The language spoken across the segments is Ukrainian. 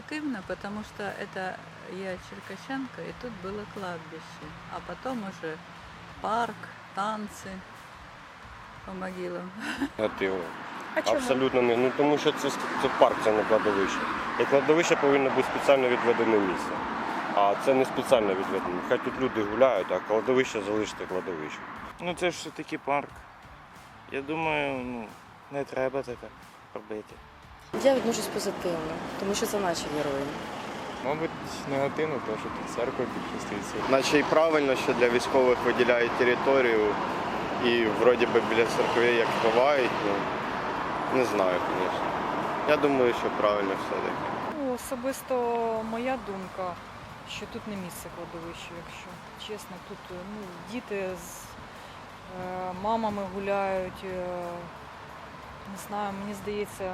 позитивно, потому что это я черкащанка, и тут было кладбище. А потом уже парк, танцы по могилам. Негативно. А чому? Абсолютно не. Ну тому що це, це парк, це не кладовище. І кладовище повинно бути спеціально відведене місце. А це не спеціально відведене. Хай тут люди гуляють, а кладовище залишити кладовище. Ну це ж все-таки парк. Я думаю, ну, не треба таке робити. Я відношусь позитивно, тому що це наші герої. Мабуть, негативно, тому що тут церква більше стоїть. Наче і правильно, що для військових виділяють територію і вроді би біля церкви як ховають, ну не знаю, звісно. Я думаю, що правильно все-таки. Ну, особисто моя думка, що тут не місце кладовищу, якщо чесно. Тут е, ну, діти з е, мамами гуляють. Е, не знаю, мені здається,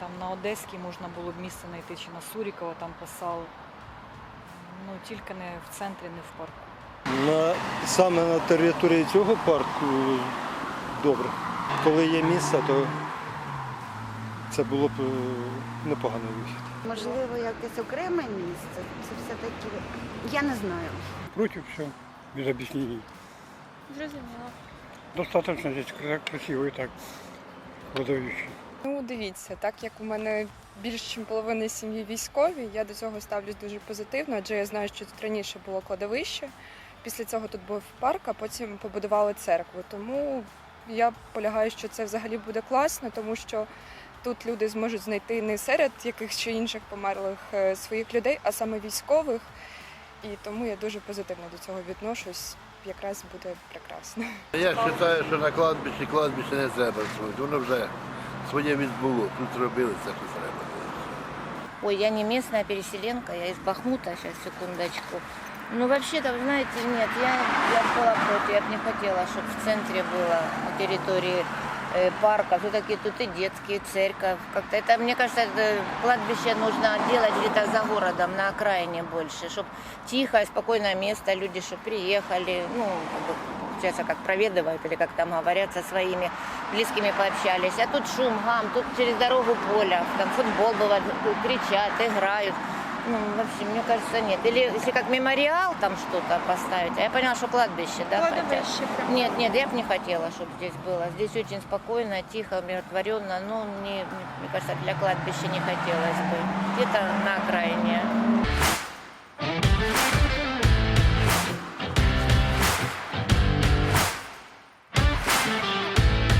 там на Одеській можна було б місце знайти, чи на Сурікова там писали. Ну, тільки не в центрі, не в парку. На, саме на території цього парку добре. Коли є місце, то це було б е, непоганий вихід. Можливо, якесь окреме місце. Це все-таки я не знаю. Против все, без объяснений. Зрозуміло. Достаточно здесь красиво и так, кладовище. Ну, дивіться, так як у мене більш ніж половина сім'ї військові, я до цього ставлюсь дуже позитивно, адже я знаю, що тут раніше було кладовище. Після цього тут був парк, а потім побудували церкву. Тому я полягаю, що це взагалі буде класно, тому що тут люди зможуть знайти не серед якихось ще інших померлих е, своїх людей, а саме військових. І тому я дуже позитивно до цього відношусь. Якраз буде прекрасно. Я вважаю, що на кладбищі кладбище не треба. Воно вже своє відбуло. Тут зробили все, що треба. Ой, я не местная переселенка, я из Бахмута, сейчас, секундочку. Ну, вообще-то, вы знаете, нет, я, я была против, я бы не хотела, чтобы в центре было, на территории э, парка. Все-таки тут и детские, и церковь. Как-то это, мне кажется, это кладбище нужно делать где-то за городом, на окраине больше, чтобы тихое, спокойное место, люди, чтобы приехали, ну, как бы, получается, как проведывают или как там говорят, со своими близкими пообщались. А тут шум, гам, тут через дорогу поля, там футбол бывает, кричат, играют. Ну, вообще, мне кажется, нет. Или если как мемориал там что-то поставить. А я поняла, что кладбище, да, хотят? Нет, нет, я бы не хотела, чтобы здесь было. Здесь очень спокойно, тихо, умиротворенно. Ну, мне, мне кажется, для кладбища не хотелось бы. Где-то на окраине.